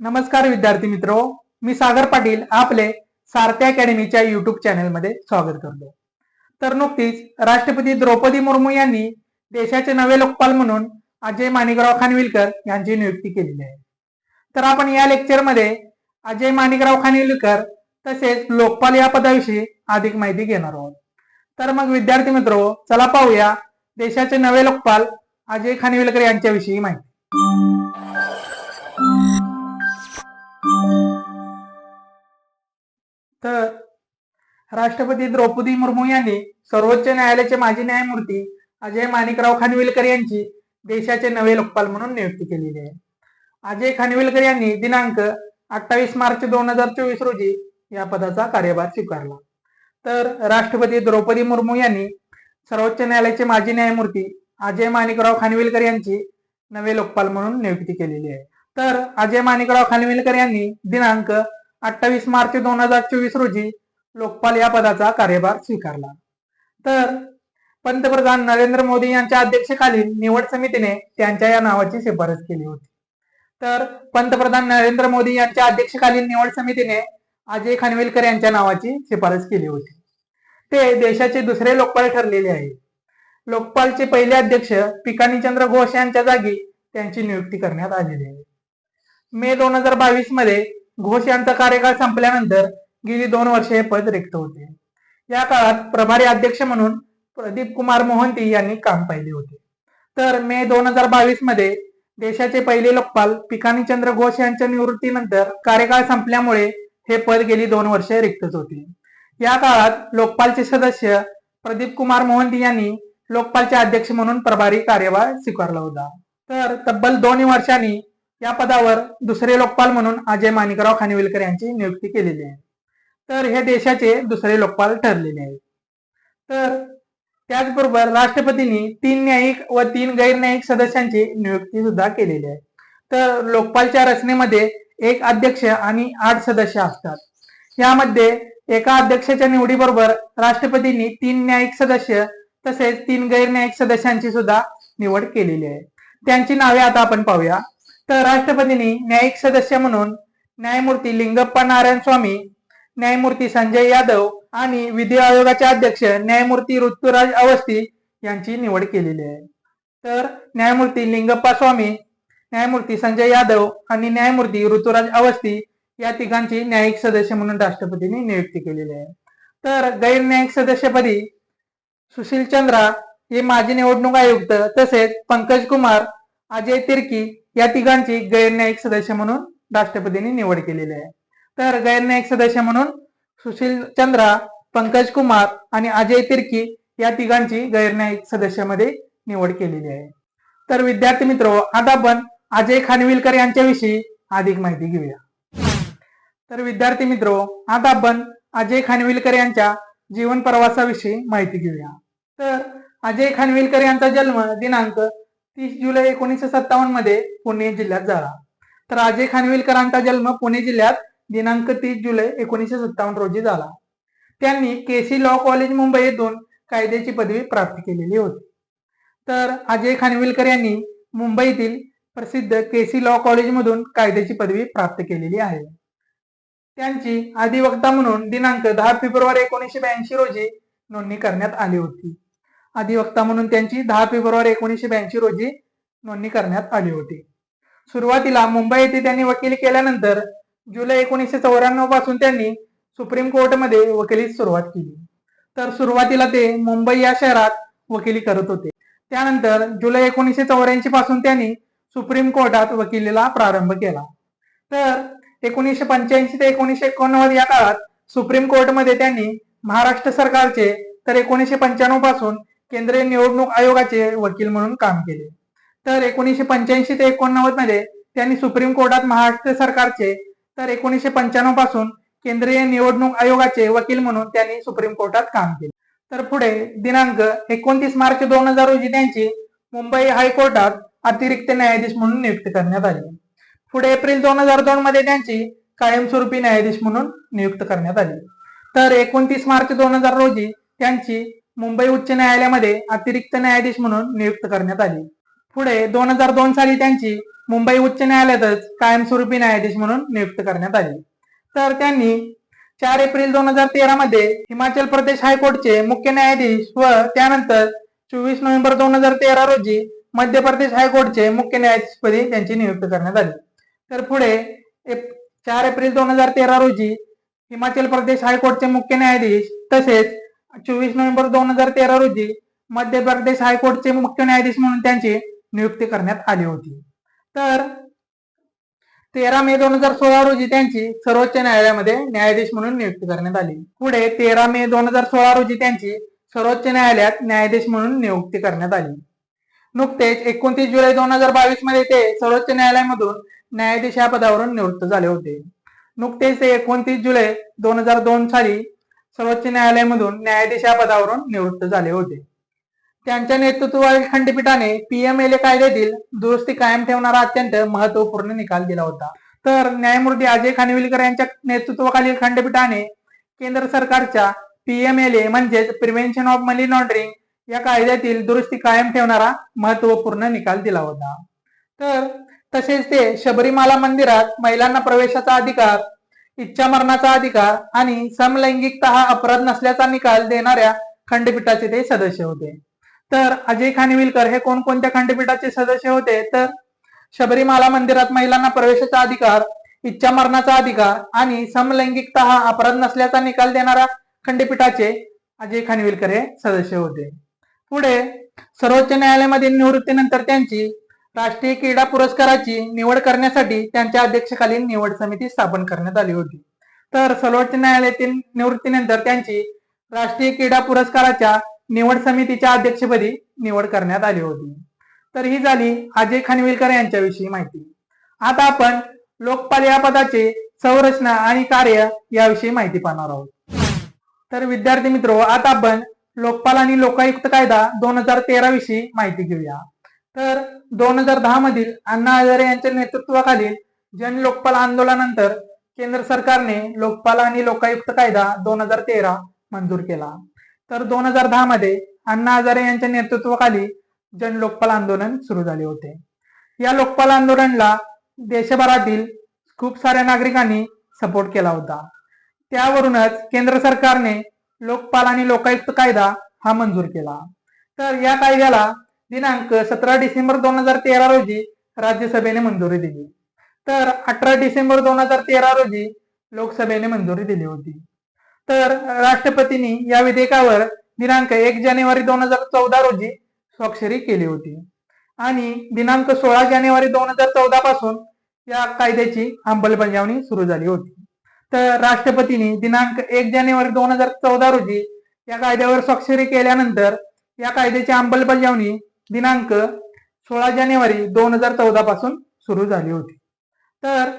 नमस्कार विद्यार्थी मित्रो मी सागर पाटील आपले सारथी अकॅडमीच्या युट्यूब चॅनलमध्ये स्वागत करतो. तर नुकतीच राष्ट्रपती द्रौपदी मुर्मू यांनी देशाचे नवे लोकपाल म्हणून अजय माणिकराव खानविलकर यांची नियुक्ती केलेली आहे. तर आपण या लेक्चरमध्ये अजय माणिकराव खानविलकर तसेच लोकपाल या पदाविषयी अधिक माहिती घेणार आहोत. तर मग विद्यार्थी मित्रो चला पाहूया देशाचे नवे लोकपाल अजय खानविलकर यांच्याविषयी माहिती. तर राष्ट्रपती द्रौपदी मुर्मू यांनी सर्वोच्च न्यायालयाचे माजी न्यायमूर्ती अजय माणिकराव खानविलकर यांची देशाचे नवे लोकपाल म्हणून नियुक्ती केलेली आहे. अजय खानविलकर यांनी दिनांक अठ्ठावीस मार्च दोन हजार चोवीस रोजी या पदाचा कार्यभार स्वीकारला. तर राष्ट्रपती द्रौपदी मुर्मू यांनी सर्वोच्च न्यायालयाचे माजी न्यायमूर्ती अजय माणिकराव खानविलकर यांची नवे लोकपाल म्हणून नियुक्ती केलेली आहे. तर अजय माणिकराव खानविलकर यांनी दिनांक अठ्ठावीस मार्च दोन हजार चोवीस रोजी लोकपाल या पदाचा कार्यभार स्वीकारला. तर पंतप्रधान नरेंद्र मोदी यांच्या अध्यक्षतेखालील निवड समितीने त्यांच्या या नावाची शिफारस केली होती. तर पंतप्रधान नरेंद्र मोदी यांच्या अध्यक्षतेखालील निवड समितीने अजय खानविलकर यांच्या नावाची शिफारस केली होती. ते देशाचे दुसरे लोकपाल ठरलेले आहे लोकपालचे पहिले अध्यक्ष पिकानीचंद्र घोष यांच्या जागी त्यांची नियुक्ती करण्यात आलेली आहे. मे दोन हजार बावीसमध्ये घोष यांचा कार्यकाळ संपल्यानंतर गेली दोन वर्षे हे पद रिक्त होते. या काळात प्रभारी अध्यक्ष म्हणून प्रदीप कुमार मोहंती यांनी काम पाहिले होते. तर मे दोन हजार बावीसमध्ये देशाचे पहिले लोकपाल पिकानीचंद्र घोष यांच्या निवृत्तीनंतर कार्यकाळ संपल्यामुळे हे पद गेली दोन वर्षे रिक्तच होते. या काळात लोकपालचे सदस्य प्रदीप कुमार मोहंती यांनी लोकपालचे अध्यक्ष म्हणून प्रभारी कार्यभार स्वीकारला होता. तर तब्बल दोन वर्षांनी या पदावर दुसरे लोकपाल म्हणून अजय माणिकराव खानविलकर यांची नियुक्ती केलेली आहे. तर हे देशाचे दुसरे लोकपाल ठरलेले आहेत. तर त्याचबरोबर राष्ट्रपतींनी तीन न्यायिक व तीन गैरन्यायिक सदस्यांची नियुक्ती सुद्धा केलेली आहे. तर लोकपालच्या रचनेमध्ये एक अध्यक्ष आणि आठ सदस्य असतात. यामध्ये एका अध्यक्षाच्या निवडीबरोबर राष्ट्रपतींनी तीन न्यायिक सदस्य तसेच तीन गैरन्यायिक सदस्यांची सुद्धा निवड केलेली आहे. त्यांची नावे आता आपण पाहूया. तर राष्ट्रपतींनी न्यायिक सदस्य म्हणून न्यायमूर्ती लिंगप्पा नारायण स्वामी न्यायमूर्ती संजय यादव आणि विधी आयोगाचे अध्यक्ष न्यायमूर्ती ऋतुराज अवस्थी यांची निवड केलेली आहे. तर न्यायमूर्ती लिंगप्पा स्वामी न्यायमूर्ती संजय यादव आणि न्यायमूर्ती ऋतुराज अवस्थी या तिघांची न्यायिक सदस्य म्हणून राष्ट्रपतींनी नियुक्ती केलेली आहे. तर गैरन्यायिक सदस्यपदी सुशील चंद्रा हे माजी निवडणूक आयुक्त तसेच पंकज कुमार अजय तिर्की या तिघांची गैरन्यायिक सदस्य म्हणून राष्ट्रपतींनी निवड केलेली आहे. तर गैरन्यायिक सदस्य म्हणून सुशील चंद्रा पंकज कुमार आणि अजय तिर्की या तिघांची गैरन्यायिक सदस्यामध्ये निवड केलेली आहे. तर विद्यार्थी मित्र आता आपण अजय खानविलकर यांच्याविषयी अधिक माहिती घेऊया. तर विद्यार्थी मित्र आता आपण अजय खानविलकर यांच्या जीवन प्रवासाविषयी माहिती घेऊया. तर अजय खानविलकर यांचा जन्म दिनांक तीस जुलै एकोणीसशे सत्तावन्नमध्ये पुणे जिल्ह्यात झाला. तर अजय खानविलकरांचा जन्म पुणे जिल्ह्यात दिनांक तीस जुलै एकोणीसशे सत्तावन्न रोजी झाला. त्यांनी केसी लॉ कॉलेज मुंबई येथून कायद्याची पदवी प्राप्त केलेली होती. तर अजय खानविलकर यांनी मुंबईतील प्रसिद्ध केसी लॉ कॉलेजमधून कायद्याची पदवी प्राप्त केलेली आहे. त्यांची अधिवक्ता म्हणून दिनांक दहा फेब्रुवारी एकोणीसशे ब्याऐंशी रोजी नोंदणी करण्यात आली होती. अधिवक्ता म्हणून त्यांची दहा फेब्रुवारी एकोणीसशे ब्याऐंशी रोजी नोंदणी करण्यात आली होती. सुरुवातीला मुंबई येथे त्यांनी वकिली केल्यानंतर जुलै एकोणीसशे चौऱ्याण्णवपासून त्यांनी सुप्रीम कोर्टमध्ये वकिलीत सुरुवात केली. तर सुरुवातीला ते मुंबई या शहरात वकिली करत होते. त्यानंतर जुलै एकोणीसशे चौऱ्याऐंशी पासून त्यांनी सुप्रीम कोर्टात वकिलीला प्रारंभ केला. तर एकोणीसशे पंच्याऐंशी ते एकोणीसशे एकोणनव्वद या काळात सुप्रीम कोर्टमध्ये त्यांनी महाराष्ट्र सरकारचे तर एकोणीसशे पंच्याण्णवपासून केंद्रीय निवडणूक आयोगाचे वकील म्हणून काम केले. तर एकोणीसशे पंच्याऐंशी ते एकोणनव्वदमध्ये त्यांनी सुप्रीम कोर्टात महाराष्ट्र सरकारचे तर एकोणीसशे पंच्याण्णवपासून केंद्रीय निवडणूक आयोगाचे वकील म्हणून त्यांनी सुप्रीम कोर्टात काम केले. तर पुढे दिनांक एकोणतीस मार्च दोन हजार रोजी त्यांची मुंबई हायकोर्टात अतिरिक्त न्यायाधीश म्हणून नियुक्त करण्यात आली. पुढे एप्रिल दोन हजार दोन मध्ये त्यांची कायमस्वरूपी न्यायाधीश म्हणून नियुक्त करण्यात आली. तर एकोणतीस मार्च दोन हजार रोजी त्यांची मुंबई उच्च न्यायालयामध्ये अतिरिक्त न्यायाधीश म्हणून नियुक्त करण्यात आली. पुढे दोन हजार दोन साली त्यांची मुंबई उच्च न्यायालयातच कायमस्वरूपी न्यायाधीश म्हणून नियुक्त करण्यात आली. तर त्यांनी चार एप्रिल दोन हजार तेरा मध्ये हिमाचल प्रदेश हायकोर्टचे मुख्य न्यायाधीश व त्यानंतर चोवीस नोव्हेंबर दोन हजार तेरा रोजी मध्य प्रदेश हायकोर्टचे मुख्य न्यायाधीशपदी त्यांची नियुक्ती करण्यात आली. तर पुढे चार एप्रिल दोन हजार तेरा रोजी हिमाचल प्रदेश हायकोर्टचे मुख्य न्यायाधीश तसेच चोवीस नोव्हेंबर दोन हजार तेरा रोजी मध्य प्रदेश हायकोर्टचे मुख्य न्यायाधीश म्हणून त्यांची नियुक्ती करण्यात आली होती. तर तेरा मे दोन हजार सोळा रोजी त्यांची सर्वोच्च न्यायालयामध्ये न्यायाधीश म्हणून नियुक्ती करण्यात आली. पुढे तेरा मे दोन हजार सोळा रोजी त्यांची सर्वोच्च न्यायालयात न्यायाधीश म्हणून नियुक्ती करण्यात आली. नुकतेच एकोणतीस जुलै दोन हजार बावीसमध्ये ते सर्वोच्च न्यायालयामधून न्यायाधीश या पदावरून निवृत्त झाले होते. नुकतेच ते एकोणतीस जुलै दोन हजार दोन साली सर्वोच्च न्यायालयामधून न्यायाधीश या पदावरून निवृत्त झाले होते. त्यांच्या नेतृत्वाखालील खंडपीठाने पीएमएलए कायद्यातील दुरुस्ती कायम ठेवणारा अत्यंत महत्त्वपूर्ण निकाल दिला होता. तर न्यायमूर्ती अजय खानविलकर यांच्या नेतृत्वाखालील खंडपीठाने केंद्र सरकारच्या पीएमएलए म्हणजेच प्रिव्हेन्शन ऑफ मनी लॉन्ड्रिंग या कायद्यातील दुरुस्ती कायम ठेवणारा महत्त्वपूर्ण निकाल दिला होता. तर तसेच ते शबरीमाला मंदिरात महिलांना प्रवेशाचा अधिकार इच्छा मरणाचा अधिकार आणि समलैंगिकता हा अपराध नसल्याचा निकाल देणाऱ्या खंडपीठाचे ते सदस्य होते. तर अजय खानविलकर हे कोणकोणत्या खंडपीठाचे सदस्य होते? तर शबरीमाला मंदिरात महिलांना प्रवेशाचा अधिकार इच्छा मरणाचा अधिकार आणि समलैंगिकता हा अपराध नसल्याचा निकाल देणाऱ्या खंडपीठाचे अजय खानविलकर हे सदस्य होते. पुढे सर्वोच्च न्यायालयामधील निवृत्तीनंतर त्यांची राष्ट्रीय क्रीडा पुरस्काराची निवड करण्यासाठी त्यांच्या अध्यक्षकालीन निवड समिती स्थापन करण्यात आली होती. तर सर्वोच्च न्यायालयातील निवृत्तीनंतर त्यांची राष्ट्रीय क्रीडा पुरस्काराच्या निवड समितीच्या अध्यक्षपदी निवड करण्यात आली होती. तर ही झाली अजय खानविलकर यांच्याविषयी माहिती. आता आपण लोकपाल या पदाचे संरचना आणि कार्य याविषयी माहिती पाहणार आहोत. तर विद्यार्थी मित्र आता आपण लोकपाल आणि लोकायुक्त कायदा दोन हजार तेरा विषयी माहिती घेऊया. तर दोन हजार दहा मधील अण्णा हजारे यांच्या नेतृत्वाखालील जन लोकपाल आंदोलनानंतर केंद्र सरकारने लोकपाल आणि लोकायुक्त कायदा दोन हजार तेरा मंजूर केला. तर दोन हजार दहा मध्ये अण्णा हजारे यांच्या नेतृत्वाखाली जन लोकपाल आंदोलन सुरू झाले होते. या लोकपाल आंदोलनाला देशभरातील खूप साऱ्या नागरिकांनी सपोर्ट केला होता. त्यावरूनच केंद्र सरकारने लोकपाल आणि लोकायुक्त कायदा हा मंजूर केला. तर या कायद्याला दिनांक सतरा डिसेंबर दोन हजार तेरा रोजी राज्यसभेने मंजुरी दिली. तर अठरा डिसेंबर दोन हजार तेरा रोजी लोकसभेने मंजुरी दिली होती. तर राष्ट्रपतींनी या विधेयकावर दिनांक एक जानेवारी दोन हजार चौदा रोजी स्वाक्षरी केली होती. आणि दिनांक सोळा जानेवारी दोन हजार चौदा पासून या कायद्याची अंमलबजावणी सुरू झाली होती. तर राष्ट्रपतींनी दिनांक एक जानेवारी दोन हजार चौदा रोजी या कायद्यावर स्वाक्षरी केल्यानंतर या कायद्याची अंमलबजावणी दिनांक सोळा जानेवारी दोन हजार चौदा पासून सुरू झाली होती. तर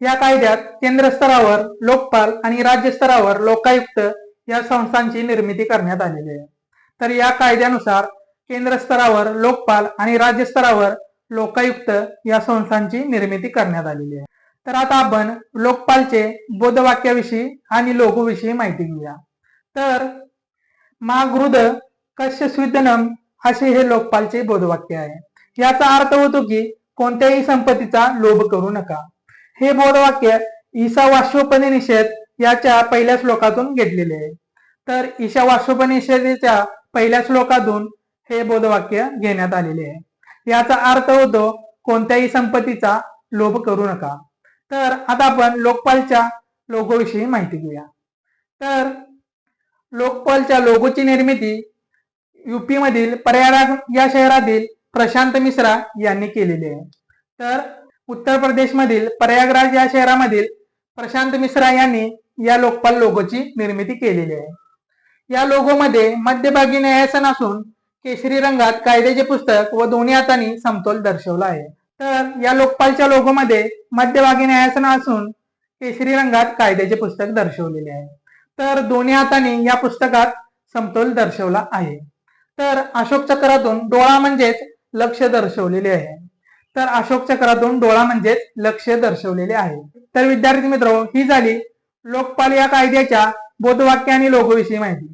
या कायद्यात केंद्र स्तरावर लोकपाल आणि राज्य स्तरावर लोकायुक्त या संस्थांची निर्मिती करण्यात आलेली आहे. तर या कायद्यानुसार केंद्र स्तरावर लोकपाल आणि राज्य स्तरावर लोकायुक्त या संस्थांची निर्मिती करण्यात आलेली आहे. तर आता आपण लोकपालचे बोधवाक्याविषयी आणि लोगोविषयी माहिती घेऊया. तर मा गृद कश्य स्विदनम असे हे लोकपालचे बोधवाक्य आहे. याचा अर्थ होतो की कोणत्याही संपत्तीचा लोभ करू नका. हे बोधवाक्य ईशावास्योपनिषद याच्या पहिल्या श्लोकातून घेतलेले आहे. तर ईशा ईशावास्योपनिषदेच्या पहिल्या श्लोकातून हे बोधवाक्य घेण्यात आलेले आहे. याचा अर्थ होतो कोणत्याही संपत्तीचा लोभ करू नका. तर आता आपण लोकपालच्या लोगोविषयी माहिती घेऊया. तर लोकपालच्या लोगोची निर्मिती युपी मधील प्रयागराज या शहरातील प्रशांत मिश्रा यांनी केलेली आहे. तर उत्तर प्रदेश मधील प्रयागराज या शहरामधील प्रशांत मिश्रा यांनी या लोकपाल लोगोची निर्मिती केलेली आहे. या लोगोमध्ये मध्यभागी न्यायासन असून केशरी रंगात कायद्याचे पुस्तक व दोन्ही हातांनी समतोल दर्शवला आहे. तर या लोकपालच्या लोगोमध्ये मध्यभागी न्यायासन असून केशरी रंगात कायद्याचे पुस्तक दर्शवलेले आहे. तर दोन्ही हातांनी या पुस्तकात समतोल दर्शवला आहे. तर अशोक चक्रातून डोळा म्हणजेच लक्ष दर्शवलेले आहे. तर अशोक चक्रातून डोळा म्हणजेच लक्ष दर्शवलेले आहे. तर विद्यार्थी मित्र ही झाली लोकपाल या कायद्याच्या बोधवाक्य आणि लोगोविषयी माहिती.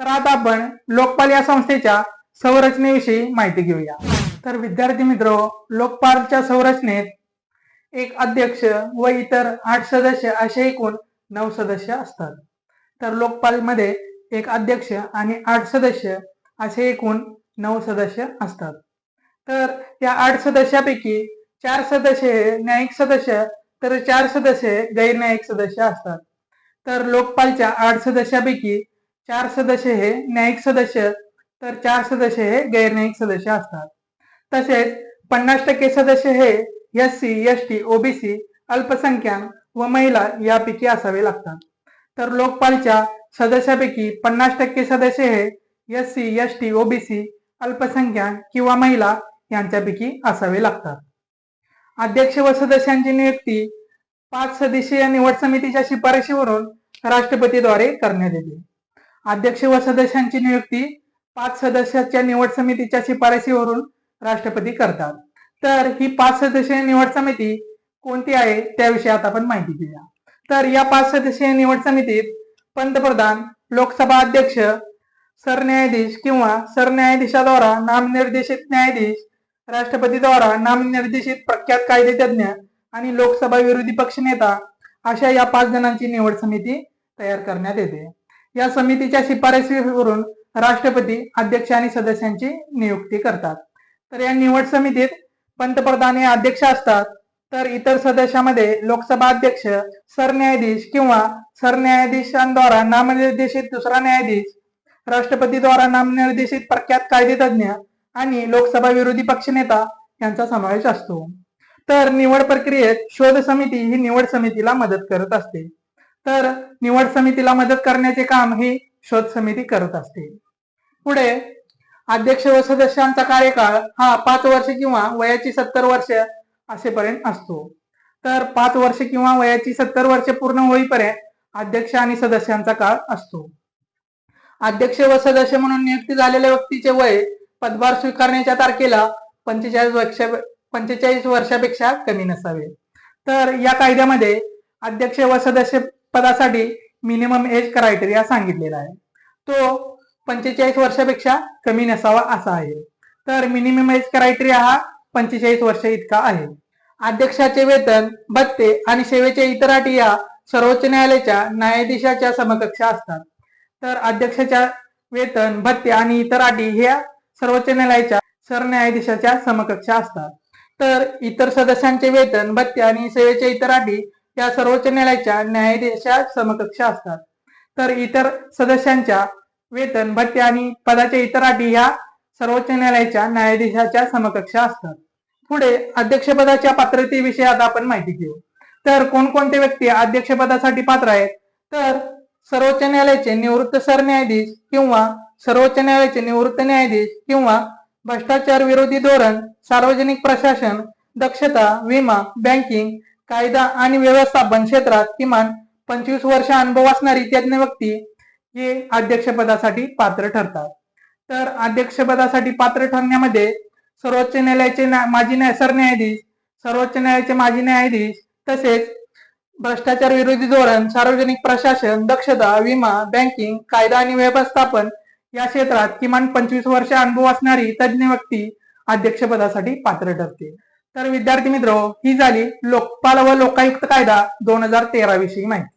तर आता आपण लोकपाल या संस्थेच्या संरचनेविषयी माहिती घेऊया. तर विद्यार्थी मित्र लोकपालच्या संरचनेत एक अध्यक्ष व इतर आठ सदस्य असे एकूण नऊ सदस्य असतात. तर लोकपालमध्ये एक अध्यक्ष आणि आठ सदस्य असे एकूण नऊ सदस्य असतात. तर या आठ सदस्यापैकी चार सदस्य हे न्यायिक सदस्य तर चार सदस्य हे गैरन्यायिक सदस्य असतात. तर लोकपालच्या आठ सदस्यापैकी चार सदस्य हे न्यायिक सदस्य तर चार सदस्य हे गैरन्यायिक सदस्य असतात. तसेच पन्नास टक्के सदस्य हे S C S T OBC अल्पसंख्याक व महिला यापैकी असावे लागतात. तर लोकपालच्या सदस्यापैकी पन्नास टक्के सदस्य हे S C S T OBC अल्पसंख्याक किंवा महिला यांच्यापैकी असावे लागतात. अध्यक्ष व सदस्यांची नियुक्ती पाच सदस्यीय निवड समितीच्या शिफारशीवरून राष्ट्रपतीद्वारे करण्यात येते. अध्यक्ष व सदस्यांची नियुक्ती पाच सदस्याच्या निवड समितीच्या शिफारशीवरून राष्ट्रपती करतात. तर ही पाच सदस्यीय निवड समिती कोणती आहे त्याविषयी आता आपण माहिती घेऊया. तर या पाच सदस्यीय निवड समितीत पंतप्रधान लोकसभा अध्यक्ष सरन्यायाधीश किंवा सरन्यायाधीशाद्वारा नामनिर्देशित न्यायाधीश राष्ट्रपतीद्वारा नामनिर्देशित प्रख्यात कायदेतज्ञ आणि लोकसभा विरोधी पक्षनेता अशा या पाच जणांची निवड समिती तयार करण्यात येते. या समितीच्या शिफारसीवरून राष्ट्रपती अध्यक्ष आणि सदस्यांची नियुक्ती करतात. तर या निवड समितीत पंतप्रधान हे अध्यक्ष असतात तर इतर सदस्यामध्ये लोकसभा अध्यक्ष सरन्यायाधीश किंवा सरन्यायाधीशांद्वारा नामनिर्देशित दुसरा न्यायाधीश राष्ट्रपती द्वारा नामनिर्देशित प्रख्यात कायदेतज्ञ आणि लोकसभा विरोधी पक्षनेता यांचा समावेश असतो. तर निवड प्रक्रियेत शोध समिती ही निवड समितीला मदत करत असते. तर निवड समितीला मदत करण्याचे काम ही शोध समिती करत असते. पुढे अध्यक्ष व सदस्यांचा कार्यकाळ हा पाच वर्ष किंवा वयाची सत्तर वर्ष असेपर्यंत असतो. तर पाच वर्ष किंवा वयाची सत्तर वर्ष पूर्ण होईपर्यंत अध्यक्ष आणि सदस्यांचा काळ असतो. अध्यक्ष व सदस्य म्हणून नियुक्ती झालेल्या व्यक्तीचे वय पदभार स्वीकारण्याच्या तारखेला पंचेचाळीस वर्ष पंचेचाळीस वर्षापेक्षा कमी नसावे. तर या कायद्यामध्ये अध्यक्ष व सदस्य पदासाठी मिनिमम एज क्रायटेरिया सांगितलेला आहे. तो पंचेचाळीस वर्षापेक्षा कमी नसावा असा आहे. तर मिनिमम एज क्रायटेरिया हा पंचेचाळीस वर्ष इतका आहे. अध्यक्षाचे वेतन भत्ते आणि सेवेचे इतर अटी या सर्वोच्च न्यायालयाच्या न्यायाधीशाच्या समकक्ष असतात. तर अध्यक्षाच्या वेतन भत्ते आणि इतर अटी ह्या सर्वोच्च न्यायालयाच्या सरन्यायाधीशाच्या समकक्ष असतात. तर इतर सदस्यांचे वेतन भत्ते आणि सेवेच्या इतर अटी या सर्वोच्च न्यायालयाच्या न्यायाधीशाच्या समकक्ष असतात. तर इतर सदस्यांच्या वेतन भत्ते आणि पदाच्या इतर अटी ह्या सर्वोच्च न्यायालयाच्या न्यायाधीशाच्या समकक्ष असतात. पुढे अध्यक्षपदाच्या पात्रतेविषयी आता आपण माहिती घेऊ. तर कोणकोणते व्यक्ती अध्यक्षपदासाठी पात्र आहेत? तर सर्वोच्च न्यायालयाचे निवृत्त सरन्यायाधीश किंवा सर्वोच्च न्यायालयाचे निवृत्त न्यायाधीश किंवा भ्रष्टाचार विरोधी धोरण सार्वजनिक प्रशासन दक्षता विमा बँकिंग कायदा आणि व्यवस्थापन क्षेत्रात किमान पंचवीस वर्ष अनुभव असणारी तज्ज्ञ व्यक्ती हे अध्यक्षपदासाठी पात्र ठरतात. तर अध्यक्षपदासाठी पात्र ठरण्यामध्ये सर्वोच्च न्यायालयाचे माजी न्याय सरन्यायाधीश सर्वोच्च न्यायालयाचे माजी न्यायाधीश तसेच भ्रष्टाचार विरोधी धोरण सार्वजनिक प्रशासन दक्षता विमा बँकिंग कायदा आणि व्यवस्थापन या क्षेत्रात किमान पंचवीस वर्ष अनुभव असणारी तज्ज्ञ व्यक्ती अध्यक्षपदासाठी पात्र ठरते. तर विद्यार्थी मित्र ही झाली लोकपाल व लोकायुक्त कायदा दोन हजार तेरा विषयी माहिती.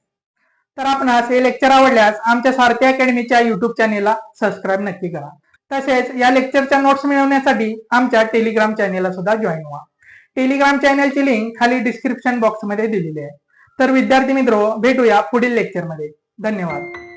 तर आपणास हे लेक्चर आवडल्यास आमच्या सारथी अकॅडमीच्या युट्यूब चॅनेलला सबस्क्राईब नक्की करा. तसेच या लेक्चरच्या नोट्स मिळवण्यासाठी आमच्या टेलिग्राम चॅनेलला सुद्धा जॉईन व्हा. टेलिग्राम चॅनेलची लिंक खाली डिस्क्रिप्शन बॉक्समध्ये दिलेली आहे. तर विद्यार्थी मित्र भेटूया पुढील लेक्चरमध्ये धन्यवाद.